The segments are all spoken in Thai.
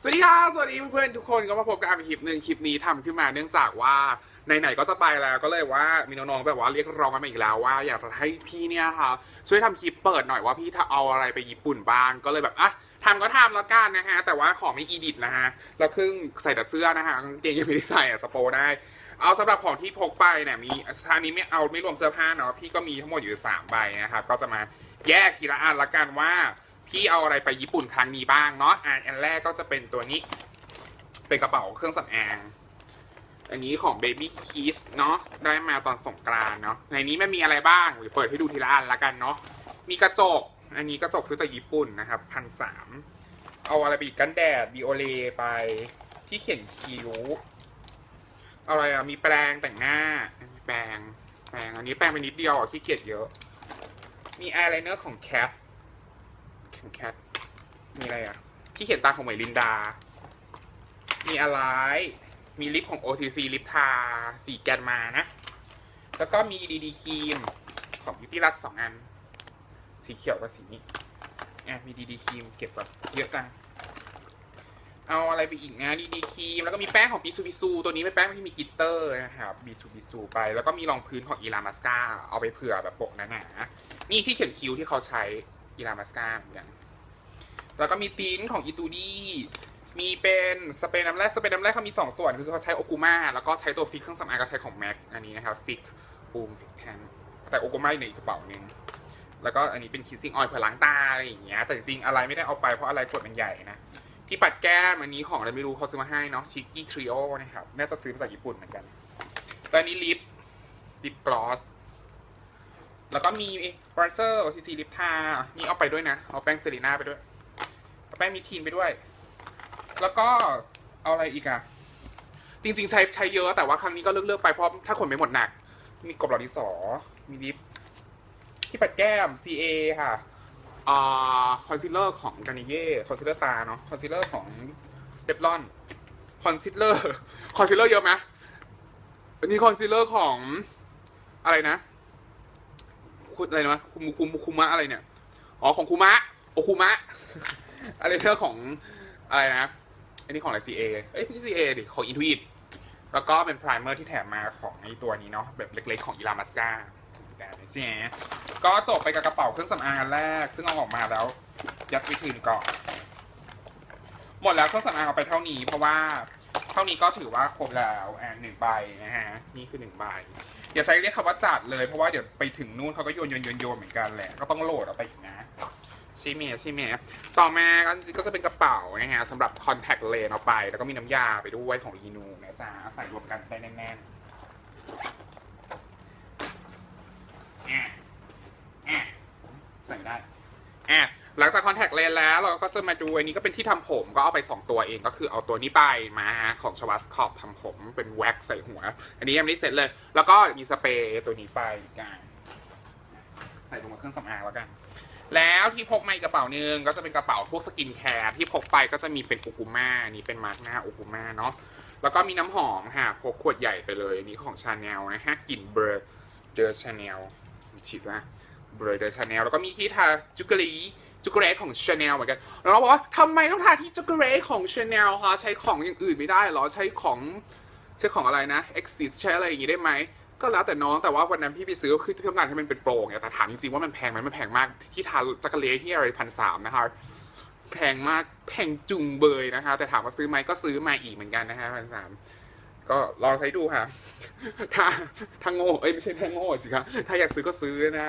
สวัสดีค่ะ สวัสดีเพื่อนๆทุกคนก็มาพบกับอาร์มคลิปหนึ่งคลิปนี้ทำขึ้นมาเนื่องจากว่าไหนๆก็จะไปแล้วก็เลยว่ามีน้องๆแบบว่าเรียกร้องกันมาอีกแล้วว่า อยากจะให้พี่เนี่ยค่ะช่วยทำคลิปเปิดหน่อยว่าพี่ถ้าเอาอะไรไปญี่ปุ่นบ้างก็เลยแบบอะทำก็ทำแล้วกันนะฮะแต่ว่าขอไม่อีดิทนะฮะแล้วครึ่งใส่แต่เสื้อนะฮะกางเกงยังไม่ได้ใส่อะสโปได้ เอาสำหรับของที่พกไปเนี่ยมีอันนี้ไม่เอาไม่รวมเสื้อผ้าเนาะพี่ก็มีทั้งหมดอยู่สามใบนะครับก็จะมาแยกทีละอันละกันว่า พี่เอาอะไรไปญี่ปุ่นครั้งนี้บ้างเนาะอะอันแรกก็จะเป็นตัวนี้ เป็นกระเป๋าเครื่องสำอาง อันนี้ของ Baby Kiss เนาะได้มาตอนสงกรานเนาะในนี้ไม่มีอะไรบ้างเดี๋ยวเปิดให้ดูทีละอันละกันเนาะมีกระจก อันนี้กระจกซื้อจากญี่ปุ่นนะครับพันสามเอาอะไรไปอีกกันแดดบิโอเลไปที่เขียนคิ้วเอาอะไรอะมีแปรงแต่งหน้าแปรงแปรงอันนี้แปรงไปนิดเดียวอะขี้เกียจเยอะ มีอายไลเนอร์ของแคทของ แคทมีอะไรอะ ที่เขียนตาของเหมยลินดา มีอะไร มีลิปของ OCC ลิปทา สีแกนมานะ แล้วก็มีดีดีครีม ของบิวตี้รัสสองอัน สีเขียวกับสีนี้อะมีดีดีครีมเก็บแบบเยอะจัง เอาอะไรไปอีกนะดีดีครีม แล้วก็มีแป้งของบิซูบิซู ตัวนี้เป็นแป้งที่มีกิตเตอร์นะครับบิซูบิซูไป แล้วก็มีรองพื้นของอีลามาสกาเอาไปเผื่อแบบปกหนาๆนี่ที่เขียนคิ้วที่เขาใช้ อีลามาสกาเหมือนกัน แล้วก็มีติ้นของอีตูดี้มีเป็นสเปรย์น้ำแร่สเปรย์น้ำแร่เขามี2ส่วนคือเขาใช้โอกูมาแล้วก็ใช้ตัวฟิกเครื่องสำอางก็ใช้ของแม็กอันนี้นะครับฟิกบูมฟิกแทนแต่โอกูมาอยู่ในกระเป๋านึงแล้วก็อันนี้เป็นคิสซิ่งออยล์เพื่อล้างตาอะไรอย่างเงี้ยแต่จริงๆอะไรไม่ได้เอาไปเพราะอะไรขวดมันใหญ่นะที่ปัดแก้มอันนี้ของอะไรไม่รู้เขาซื้อมาให้เนาะชิคกี้ทริโอนะครับน่าจะซื้อมาจากญี่ปุ่นเหมือนกันแล้วอันนี้ลิปลิปกลอส แล้วก็มีบรัสเซอร์ OCC ลิปทา นี่เอาไปด้วยนะ เอาแป้งเซรีน่าไปด้วย เอาแป้งมิทีนไปด้วย แล้วก็เอาอะไรอีกอะจริงๆใช้ใช้เยอะแต่ว่าครั้งนี้ก็เลือกๆไปเพราะถ้าขนไม่หมดหนัก มีกรอบหลอดดินสอ มีลิป ที่ปัดแก้ม CA ค่ะอ่าคอนซีลเลอร์ของกานิเย่ คอนซีลเลอร์ตาเนาะ คอนซีลเลอร์ของเดบลอน คอนซีลเลอร์ คอนซีลเลอร์เยอะไหมอันนี้คอนซีลเลอร์ของอะไรนะ อะไรนะคุมคุมคุมะอะไรเนี่ย อ๋อของคุมะโอคุมะอะไรเรื่องของอะไรนะ อันนี้ของอะไร CA เอ้ยไม่ใช่ CA ดิของ Intuit แล้วก็เป็น primer ที่แถมมาของไอตัวนี้เนาะแบบเล็กๆของอีลามัสกาแต่เจ๊ก็จบไปกับกระเป๋าเครื่องสำอางอันแรก ซึ่งเอาออกมาแล้ว ยัดไปคืนก่อน หมดแล้วเครื่องสำอางเอาไปเท่านี้เพราะว่า เท่านี้ก็ถือว่าครบแล้วอ่าหนึ่งใบนะฮะนี่คือหนึ่งใบอย่าใช้เรียกคำว่าจัดเลยเพราะว่าเดี๋ยวไปถึงนู่นเขาก็โยนโยนโยนโยนเหมือนกันแหละก็ต้องโหลดเอาไปอีกนะช่ไหมใช่ไหมต่อมาก็จริงๆก็จะเป็นกระเป๋านะฮะสำหรับ contact lens เอาไป แล้วก็มีน้ำยาไปด้วยของอีนูนะจ๊ะใส่รวมกันจะได้แน่นๆอะอะใส่ได้อะ หลังจาก contact lens แล้วเราก็จะมาดูอันนี้ก็เป็นที่ทำผมก็เอาไป 2 ตัวเองก็คือเอาตัวนี้ไปมาของชวัสคอปทำผมเป็นแว็กใส่หัว อันนี้ยังไม่ได้เสร็จเลย แล้วก็มีสเปรย์ตัวนี้ไปกันใส่ลงมาเครื่องสำอางแล้วกัน แล้วที่พกมาอีกกระเป๋าหนึงก็จะเป็นกระเป๋าพวกสกินแคร์ที่พกไปก็จะมีเป็นโอกูมานี่เป็นมาร์กหน้าโอกูมาเนาะแล้วก็มีน้ำหอมค่ะพกขวดใหญ่ไปเลยอันนี้ของชาแนลนะฮะกลิ่นเบอร์เดอร์ชาแนลฉีดว่า บอร์เดอชาแนลแล้วก็มีที่ทาจุกลีจุกเรของชาแนลเหมือนกันแล้วเราบอกว่าทำไมต้องทาที่จุกเรของชาแนลคะใช้ของอย่างอื่นไม่ได้หรอใช้ของใช้ของอะไรนะ Exist ใช้อะไรอย่างงี้ได้ไหมก็แล้วแต่น้องแต่ว่าวันนั้นพี่ไปซื้อคือที่องการให้มันเป็นโปร่งไงแต่ถามจริงๆว่ามันแพงไหมมันแพงมากที่ทาจักรเลที่อะไรพันสามนะคะแพงมากแพงจุงเบยนะคะ แต่ถามว่าซื้อไหมก็ซื้อมาอีกเหมือนกันนะคะพันสามก็ลองใช้ดูค่ะ ถ้าถ้าโง่เอ้ยไม่ใช่ถ้าโง่สิครับถ้าอยากซื้อก็ซื้อนะ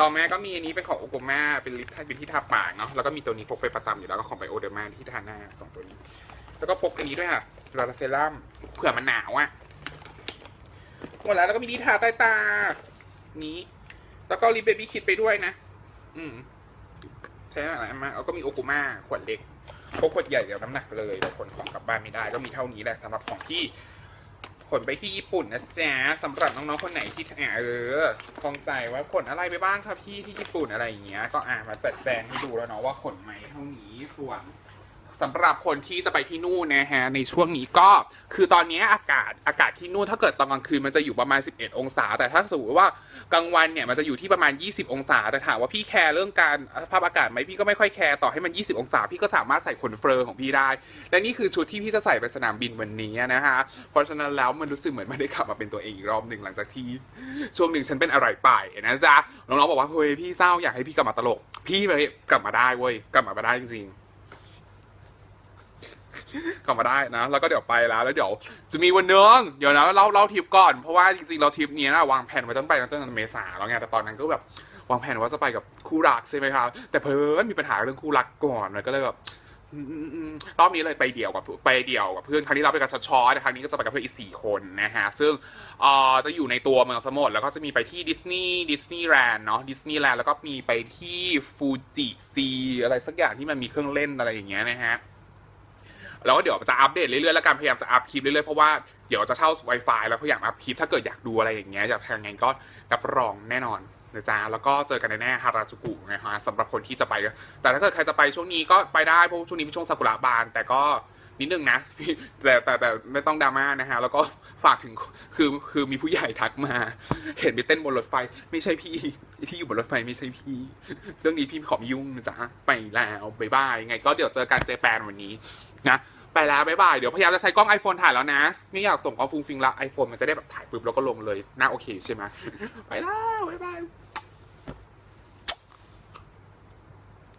ต่อมาก็มีอันนี้เป็นของโอโกมาเป็นลิปเป็นที่ทาปากเนาะแล้วก็มีตัวนี้พกไปประจำอยู่แล้วก็ของไบโอเดอร์มาที่ทาหน้าสองตัวนี้ แล้วก็พกอันนี้ด้วยค่ะลาเซรั่มเผื่อมันหนาวอะหมดแล้วแล้วก็มีดีทาใต้ตา นี้ แล้วก็ลิปเบบี้คิดไปด้วยนะ อืมใช้อะไรมาแล้วก็มีโอกุมาขวดเล็กพกขวดใหญ่เดี๋ยวน้ำหนักเลยเดี๋ยวขนของกลับบ้านไม่ได้ก็มีเท่านี้แหละสำหรับของที่ ขนไปที่ญี่ปุ่นนะจ๊ะสำหรับน้องๆคนไหนที่อ่าเออคงใจว่าขนอะไรไปบ้างครับพี่ที่ญี่ปุ่นอะไรอย่างเงี้ยก็อ่ามาจัดแจงให้ดูแล้วเนาะว่าขนไหมเท่านี้ส่วน สำหรับคนที่จะไปที่นู่นนะฮะในช่วงนี้ก็คือตอนนี้อากาศอากาศที่นู่นถ้าเกิดตอนกลางคืนมันจะอยู่ประมาณ 11 องศา แต่ถ้าสมมติว่ากลางวันเนี่ยมันจะอยู่ที่ประมาณ 20 องศา แต่ถามว่าพี่แคร์เรื่องการสภาพอากาศไหมพี่ก็ไม่ค่อยแคร์ต่อให้มัน 20 องศา พี่ก็สามารถใส่ขนเฟอร์ของพี่ได้ และนี่คือชุดที่พี่จะใส่ไปสนามบินวันนี้นะฮะเพราะฉะนั้นแล้วมันรู้สึกเหมือนไม่ได้กลับมาเป็นตัวเองอีกรอบหนึ่งหลังจากที่ช่วงหนึ่งฉันเป็นอะไรไปนะจ๊ะน้องๆบอกว่าเฮ้ยพี่เศร้าอยากให้พี่กลับมาตลก พี่ไปกลับมาได้เว้ยกลับมาได้จริงๆ กลับมาได้นะ แล้วก็เดี๋ยวไปแล้ว แล้วเดี๋ยวจะมีวันหนึงเดี๋ยวนะเล่าเล่าทริปก่อน เพราะว่าจริงๆเราทริปนี้นะวางแผนไว้ตั้งไปตั้งแต่เมษาแล้วไง แต่ตอนนั้นก็แบบวางแผนว่าจะไปกับคู่รักใช่ไหมครับ แต่เพิ่นมีปัญหาเรื่องคู่รักก่อนมันก็เลยแบบอืมรอบนี้เลยไปเดี่ยวกับไปเดี่ยวกับเพื่อนครั้งที่เราไปกับชอชอแต่ครั้งนี้ก็จะไปกับเพื่อนอีกสี่คนนะฮะซึ่งเอ่อจะอยู่ในตัวเมืองสมุทรแล้วก็จะมีไปที่ดิสนีย์ดิสนีย์แลนด์เนาะดิสนีย์แลนด์แล้วก็มีไปที่ฟูจิซีอะไรสักอย่างที่มันมีเครื่องเล่นอะไรอย่างเงี้ยนะฮะ แล้วก็เดี๋ยวจะอัปเดตเรื่อยๆแล้วกันพยายามจะอัปคลิปเรื่อยๆเพราะว่าเดี๋ยวจะเช่า Wi-Fi แล้วพยายามอัปคลิปถ้าเกิดอยากดูอะไรอย่างเงี้ยอยากทำยังไงก็รับรองแน่นอนนะจ๊ะแล้วก็เจอกันแน่ฮาราจูกุนะฮะสำหรับคนที่จะไป แต่ถ้าเกิดใครจะไปช่วงนี้ก็ไปได้เพราะช่วงนี้เป็นช่วงซากุระบานแต่ก็ นิดนึงนะแต่แต่แต่ไม่ต้องดราม่านะฮะ แล้วก็ฝากถึงคือคือมีผู้ใหญ่ทักมา เห็นไปเต้นบนรถไฟ ไม่ใช่พี่พี่อยู่บนรถไฟไม่ใช่พี่ เรื่องนี้พี่ขอไม่ยุ่งนะจ๊ะไปแล้วบ๊ายบายไง ก็เดี๋ยวเจอกันเจแปนวันนี้นะไปแล้วบ๊ายบาย เดี๋ยวพยายามจะใช้กล้อง iPhone ถ่ายแล้วนะ ไม่อยากส่งกล้องฟุ้งฟิงละ iPhone มันจะได้แบบถ่ายปุ๊บแล้วก็ลงเลยน่าโอเคใช่ไหมไปแล้วบ๊ายบาย